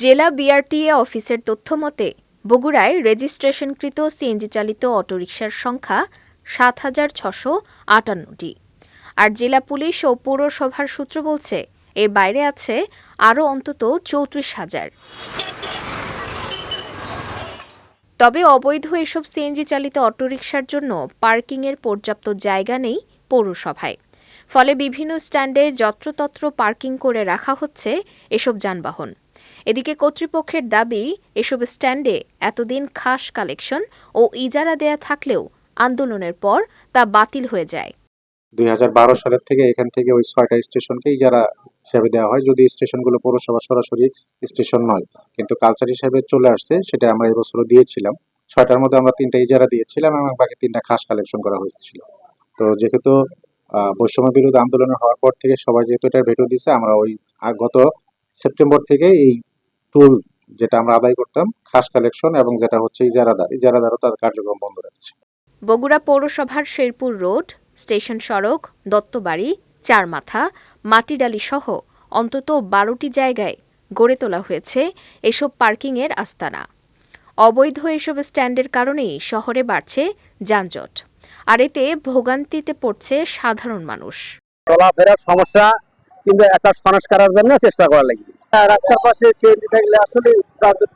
জেলা বিআরটিএ অফিসের তথ্য মতে, বগুড়ায় রেজিস্ট্রেশনকৃত সিএনজি চালিত অটোরিকশার সংখ্যা সাত হাজার ছশো আটান্নটি। আর জেলা পুলিশ ও পৌরসভার সূত্র বলছে, এর বাইরে আছে আরও অন্তত চৌত্রিশ হাজার। তবে অবৈধ এসব সিএনজি চালিত অটোরিকশার জন্য পার্কিংয়ের পর্যাপ্ত জায়গা নেই পৌরসভায়। ফলে বিভিন্ন স্ট্যান্ডে যত্রতত্র পার্কিং করে রাখা হচ্ছে এসব যানবাহন। এদিকে কর্তৃপক্ষের দাবি, এসব স্ট্যান্ডে এতদিন খাস কালেকশন ও ইজারা দেয়া থাকলেও আন্দোলনের পর তা বাতিল হয়ে যায়। দুই হাজার বারো সালের থেকে এখান থেকে ওই ছয়টা স্টেশনকে ইজারা হিসাবে দেওয়া হয়, যদি স্টেশনগুলো পৌরসভা সরাসরি স্টেশন নয়। কিন্তু কালচার হিসাবে চলে আসছে, সেটা আমরা এবছরও দিয়েছিলাম। ছয়টার মধ্যে আমরা তিনটা ইজারা দিয়েছিলাম এবং বাকি তিনটা খাস কালেকশন করা হয়েছিল। তো যেহেতু বৈষম্য বিরোধী আন্দোলন হওয়ার পর থেকে সবাই যেহেতু এটা ভেটো দিছে, আমরা ওই গত সেপ্টেম্বর থেকে এই টুল যেটা আমরা আদায় করতাম খাস কালেকশন এবং যেটা হচ্ছে ইজারাদার। ইজারাদারও তার কার্যক্রম বন্ধ রাখছে। বগুড়া পৌরসভার শেরপুর রোড স্টেশন সড়ক দত্তবাড়ি চারমাথা মাটিডালি সহ অন্তত বারোটি জায়গায় গড়ে তোলা হয়েছে এসব পার্কিংয়ের আস্তানা। অবৈধ এসব স্ট্যান্ডের কারণেই শহরে বাড়ছে যানজট। আর এতে ভোগান্তিতে পড়ছে সাধারণ মানুষ। চলাফেরার সমস্যা কিন্তু একটা সংস্কারের জন্য চেষ্টা করা লাগবে। রাস্তার পাশে সিএনজি থাকলে আসলে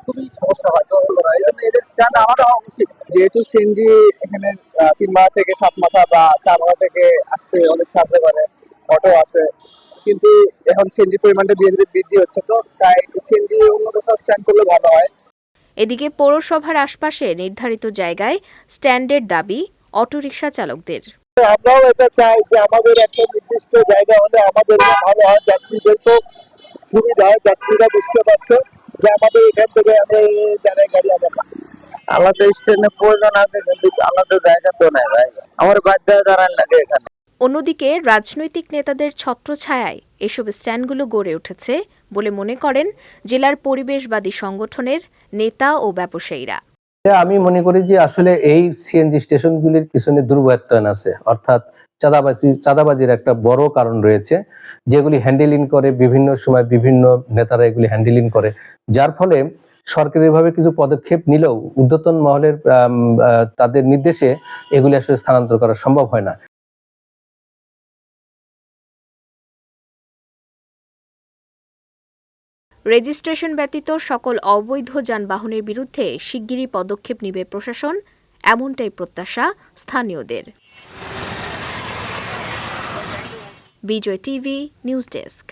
খুবই সমস্যা হয়। এই জন্য এদের হওয়া উচিত। যেহেতু সিএনজি এখানে তিন মাথা থেকে সাত মাথা বা চার মাথা থেকে আসতে অনেক সাহায্য করে অটো আছে। কিন্তু এখন সিএনজি পরিমাণটা ধীরে ধীরে বৃদ্ধি হচ্ছে তো তাই সিএনজি অন্য কোথাও স্ট্যান্ড করলে ভালো হয়। এদিকে পৌরসভার আশপাশে নির্ধারিত জায়গায় স্ট্যান্ডের দাবি অটোরিকশা চালকদের। আমরাও এটা চাই যে আমাদের একটা নির্দিষ্ট জায়গা হলে আমাদের ভালো হয় যাত্রীদের তো সুবিধা হয় যাত্রীরা বুঝতে পারছে যে আমাদের এখান থেকে আমরা এই জায়গায় গাড়ি আলাদা স্ট্যান্ডে প্রয়োজন আছে কিন্তু আলাদা জায়গা তো নাই ভাই। আমার বাধ্য দাঁড়ান লাগে এখানে। অন্যদিকে রাজনৈতিক নেতাদের ছত্রছায়ায় এসব স্ট্যান্ডগুলো গড়ে উঠেছে বলে মনে করেন জেলার পরিবেশবাদী সংগঠনের নেতা ও ব্যবসায়ীরা। আমি মনে করি যে আসলে এই সিএনজি স্টেশনগুলির পিছনে দুর্বৃত্তায়ন আছে। অর্থাৎ চাঁদাবাজি, চাঁদাবাজির একটা বড় কারণ রয়েছে, যেগুলি হ্যান্ডেলিং করে বিভিন্ন সময় বিভিন্ন নেতারা এগুলি হ্যান্ডেলিং করে। যার ফলে সরকারিভাবে কিছু পদক্ষেপ নিলেও ঊর্ধ্বতন মহলের তাদের নির্দেশে এগুলি আসলে স্থানান্তর করা সম্ভব হয় না। রেজিস্ট্রেশন ব্যতীত সকল অবৈধ যানবাহনের বিরুদ্ধে শিগগিরই পদক্ষেপ নেবে প্রশাসন, এমনটাই প্রত্যাশা স্থানীয়দের। বিজয় টিভি নিউজ ডেস্ক